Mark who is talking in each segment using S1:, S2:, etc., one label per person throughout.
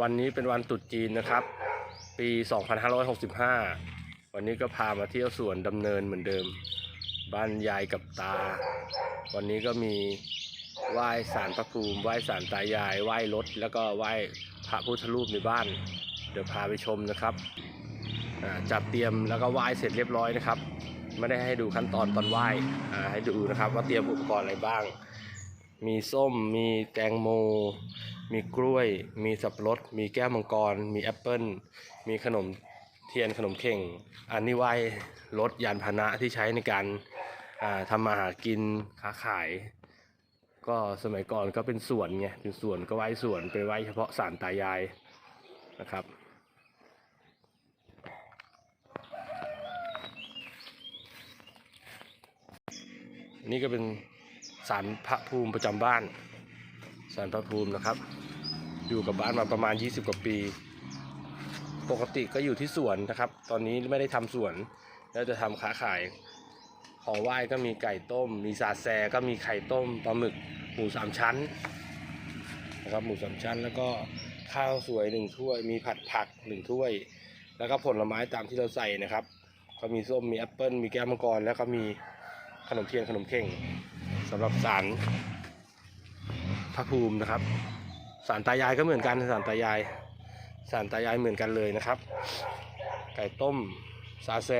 S1: วันนี้เป็นวันตรุษจีนนะครับ ปี 2565 วันนี้ก็พามาเที่ยวสวนดำเนินเหมือนเดิม บ้านยายกับตา วันนี้ก็มีไหว้สารพระภูมิไหว้สารตายายไหว้รถ แล้วก็ไหว้พระพุทธรูปในบ้าน เดี๋ยวพาไปชมนะครับจัดเตรียมแล้วก็ไหว้เสร็จเรียบร้อยนะครับ ไม่ได้ให้ดูขั้นตอนตอนไหว้ให้ดูนะครับ ว่าเตรียมอุปกรณ์อะไรบ้าง มีส้มมีแตงโม มีกล้วย มีสับปะรด มีแก้วมังกร มีแอปเปิ้ลมีขนมเทียนขนมเข่ง อันนี้ไหว้รถยานพาหนะที่ใช้ในการทำมาหากินค้าขาย ก็สมัยก่อนก็เป็นสวนไงเป็นสวนก็ไหว้สวนไปไหว้เฉพาะสารตายายนะครับอันนี้ก็เป็นสารพระภูมิประจำบ้านสารพระภูมินะครับ อยู่กับบ้านมาประมาณ 20 กว่าปี ปกติก็อยู่ที่สวนนะครับ ตอนนี้ไม่ได้ทำสวน แล้วจะทำค้าขาย ของไหว้ก็มีไก่ต้ม มีซาแซก็มีไข่ต้มปลาหมึกหมูสามชั้นนะครับหมูสามชั้น แล้วก็ข้าวสวยหนึ่งถ้วย มีผัดผักหนึ่งถ้วย แล้วก็ผลไม้ตามที่เราใส่นะครับ ก็มีส้มมีแอปเปิ้ลมีแก้วมังกรแล้วก็มีขนมเทียนขนมเข่งสำหรับสารพระภูมินะครับ สารตายายก็เหมือนกันสารตายายสารตายายเหมือนกันเลยนะครับ ไก่ต้มซาแซ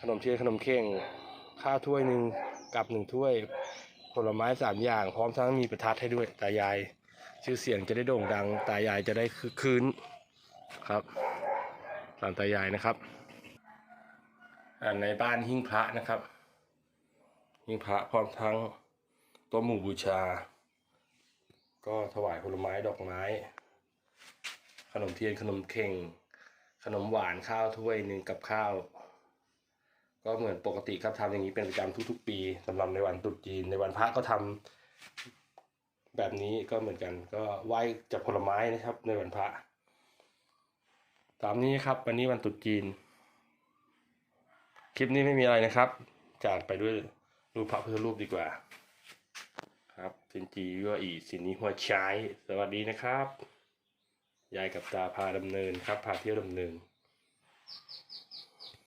S1: ขนมเทียนขนมเข่งข้าวถ้วยหนึ่งกับหนึ่งถ้วย ผลไม้สามอย่าง พร้อมทั้งมีประทัดให้ด้วยตายาย ชื่อเสียงจะได้โด่งดัง ตายายจะได้คืนครับสารตายายนะครับในบ้านหิ้งพระนะครับหิ้งพระพร้อมทั้งโตัวหมู่บูชา ก็ถวายผลไม้ดอกไม้ ขนมเทียนขนมเข่ง ขนมหวานข้าวถ้วยหนึ่งกับข้าว ก็เหมือนปกติครับทำอย่างนี้เป็นประจำทุก ๆ ปีสำหรับในวันตรุษจีนในวันพระก็ทำแบบนี้ก็เหมือนกัน ก็ไหว้จับผลไม้นะครับ ในวันพระตามนี้ครับวันนี้วันตรุษจีน คลิปนี้ไม่มีอะไรนะครับ จากไปด้วยรูปพระพุทธรูปดีกว่า สินจีว่าอีสินนี้หัวใช้สวัสดีนะครับ ยายกับตาพาดำเนินครับ พาเที่ยวดำเนิน